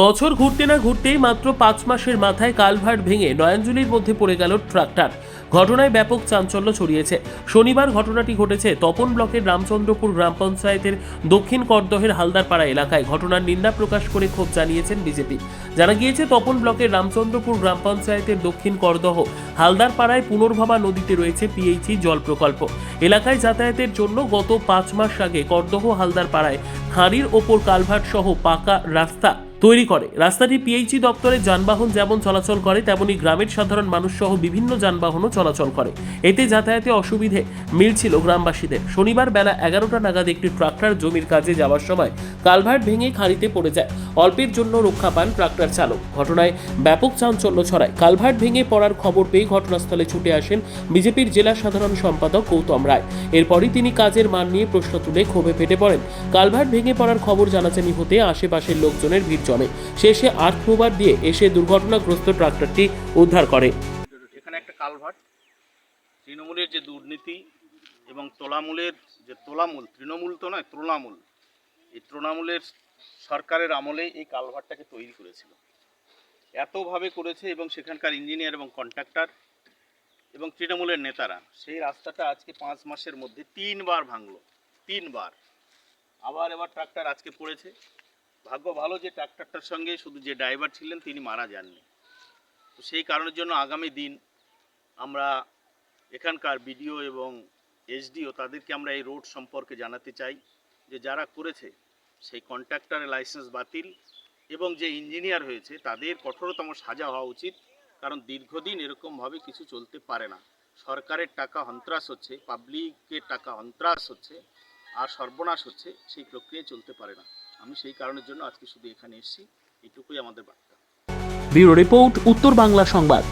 বছর ঘুরতে না ঘুরতেই মাত্র পাঁচ মাসের মাথায় কালভার্ট ভেঙে নয়াঞ্জলির মধ্যে পড়ে গেল ট্রাক্টর। ঘটনায় ব্যাপক চাঞ্চল্য ছড়িয়েছে। শনিবার ঘটনাটি ঘটেছে তপন ব্লকের রামচন্দ্রপুর গ্রাম পঞ্চায়েতের দক্ষিণ করদহের হালদারপাড়া এলাকায়। ঘটনার নিন্দা প্রকাশ করে ক্ষোভ জানিয়েছেন বিজেপি। জানা গিয়েছে, তপন ব্লকের রামচন্দ্রপুর গ্রাম পঞ্চায়েতের দক্ষিণ করদহ হালদারপাড়ায় পুনর্ভবা নদীতে রয়েছে পিএইচি জল প্রকল্প। এলাকায় যাতায়াতের জন্য গত পাঁচ মাস আগে করদহ হালদারপাড়ায় হাঁড়ির ওপর কালভার্ট সহ পাকা রাস্তা তৈরি করে। রাস্তাটি পিএইচই দপ্তরের যানবাহন যেমন চলাচল করে, তেমনি গ্রামের সাধারণ মানুষ সহ বিভিন্ন যানবাহনও চলাচল করে। এতে যাতায়াতে অসুবিধে মিলছিল গ্রামবাসীদের। শনিবার বেলা এগারোটা নাগাদ একটি ট্রাক্টর জমির কাজে যাওয়ার সময় কালভার্ট ভেঙে খাঁড়িতে পড়ে যায়। অল্পের জন্য রক্ষা পান ট্রাক্টর চালক। ঘটনায় ব্যাপক চাঞ্চল্য ছড়ায়। কালভার্ট ভেঙে পড়ার খবর পেয়ে ঘটনাস্থলে ছুটে আসেন বিজেপির জেলা সাধারণ সম্পাদক গৌতম রায়। এরপরই তিনি কাজের মান নিয়ে প্রশ্ন তুলে ক্ষোভে ফেটে পড়েন। কালভার্ট ভেঙে পড়ার খবর জানাজানি হতে আশেপাশের লোকজনের ভিড় জমে শেষে আট প্রবার দিয়ে এসে দুর্ঘটনাগ্রস্ত ট্রাক্টরটি উদ্ধার করে। এখানে একটা কালভার্ট। তৃণমূলের যে দুর্নীতি এবং তোলামূলের যে তোলামূল, তৃণমূল তো নয়, তৃণমূল। এই তৃণমূলের সরকারের আমলে এই কালভার্টটাকে তৈরি করেছিল। এতভাবে করেছে এবং সেখানকার ইঞ্জিনিয়ার এবং কন্ট্রাক্টর এবং তৃণমূলের নেতারা। সেই রাস্তাটা আজকে পাঁচ মাসের মধ্যে তিনবার ভাঙলো। তিনবার। আবার এবার ট্রাক্টর আজকে পড়েছে। ভাগ্য ভালো যে ট্রাক্টরটার সঙ্গে শুধু যে ড্রাইভার ছিলেন, তিনি মারা যাননি। তো সেই কারণের জন্য আগামী দিন আমরা এখানকার বিডিও এবং এসডিও তাদেরকে আমরা এই রোড সম্পর্কে জানাতে চাই যে যারা করেছে, সেই কন্ট্রাক্টরের লাইসেন্স বাতিল এবং যে ইঞ্জিনিয়ার হয়েছে, তাদের কঠোরতম সাজা হওয়া উচিত, কারণ দীর্ঘদিন এরকমভাবে কিছু চলতে পারে না। সরকারের টাকা হন্ত্রাস হচ্ছে, পাবলিকের টাকা সন্ত্রাস হচ্ছে, আর সর্বনাশ হচ্ছে, সেই প্রক্রিয়া চলতে পারে না। আমি সেই কারণের জন্য আজকে শুধু এখানে এসেছি। এটুকুই আমাদের বার্তা। ব্যুরো রিপোর্ট, উত্তর বাংলা সংবাদ।